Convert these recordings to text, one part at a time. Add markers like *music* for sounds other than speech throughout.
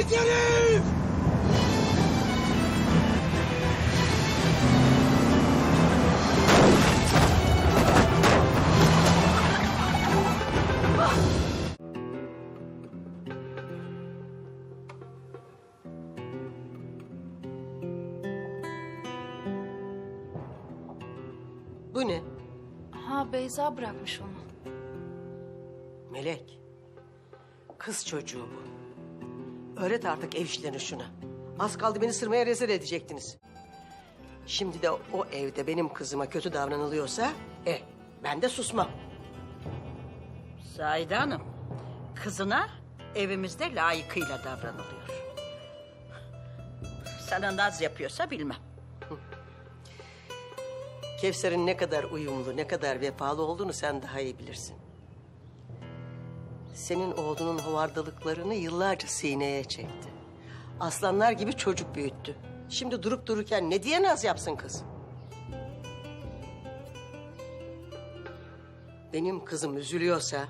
İt herif! Bu ne? Ha Beyza bırakmış onu. Melek. Kız çocuğu bu. Öğret artık ev işlerini şuna. Az kaldı beni sırmaya rezil edecektiniz. Şimdi de o evde benim kızıma kötü davranılıyorsa... ...e ben de susmam. Zahide Hanım, kızına evimizde layıkıyla davranılıyor. Sana naz yapıyorsa bilmem. Kevser'in ne kadar uyumlu, ne kadar vefalı olduğunu sen daha iyi bilirsin. Senin oğlunun hovardalıklarını yıllarca sineye çekti. Aslanlar gibi çocuk büyüttü. Şimdi durup dururken ne diye naz yapsın kız? Benim kızım üzülüyorsa...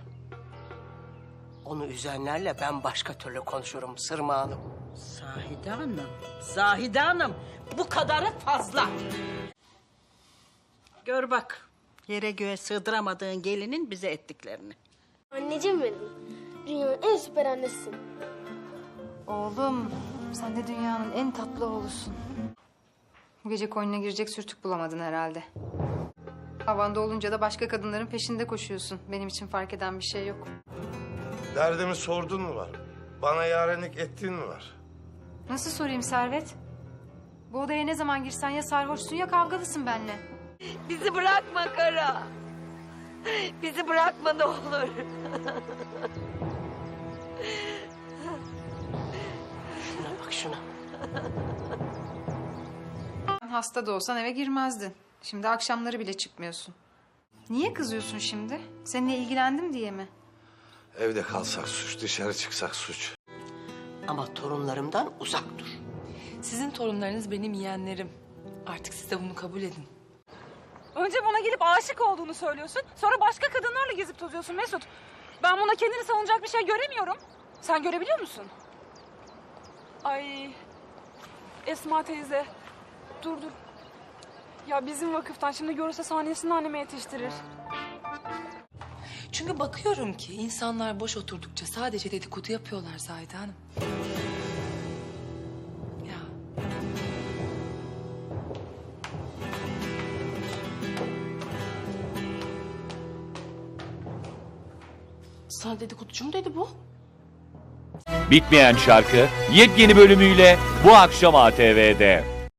...onu üzenlerle ben başka türlü konuşurum Sırma Hanım. Zahide Hanım, Zahide Hanım bu kadarı fazla. Gör bak, yere göğe sığdıramadığın gelinin bize ettiklerini. Anneciğim benim. Dünyanın en süper annesisin. Oğlum, sen de dünyanın en tatlı oğlusun. Bu gece koynuna girecek sürtük bulamadın herhalde. Havanda olunca da başka kadınların peşinde koşuyorsun. Benim için fark eden bir şey yok. Derdimi sordun mu var? Bana yarenlik ettin mi var? Nasıl sorayım Servet? Bu odaya ne zaman girsen ya sarhoşsun ya kavgalısın benimle. Bizi bırakma Kara. *laughs* Bizi bırakma ne olur. Şuna bak şuna. Hasta da olsan eve girmezdin. Şimdi akşamları bile çıkmıyorsun. Niye kızıyorsun şimdi? Seninle ilgilendim diye mi? Evde kalsak suç, dışarı çıksak suç. Ama torunlarımdan uzak dur. Sizin torunlarınız benim yeğenlerim. Artık siz de bunu kabul edin. Önce bana gelip aşık olduğunu söylüyorsun. Sonra başka kadınlarla gezip tozuyorsun Mesut. Ben buna kendini savunacak bir şey göremiyorum. Sen görebiliyor musun? Ay Esma teyze. Dur dur. Ya bizim vakıftan şimdi görürse sahnesini anneme yetiştirir. Çünkü bakıyorum ki insanlar boş oturdukça sadece dedikodu yapıyorlar Zahide Hanım. Sana dedikoducu mu dedi bu? Bitmeyen şarkı yepyeni bölümüyle bu akşam ATV'de.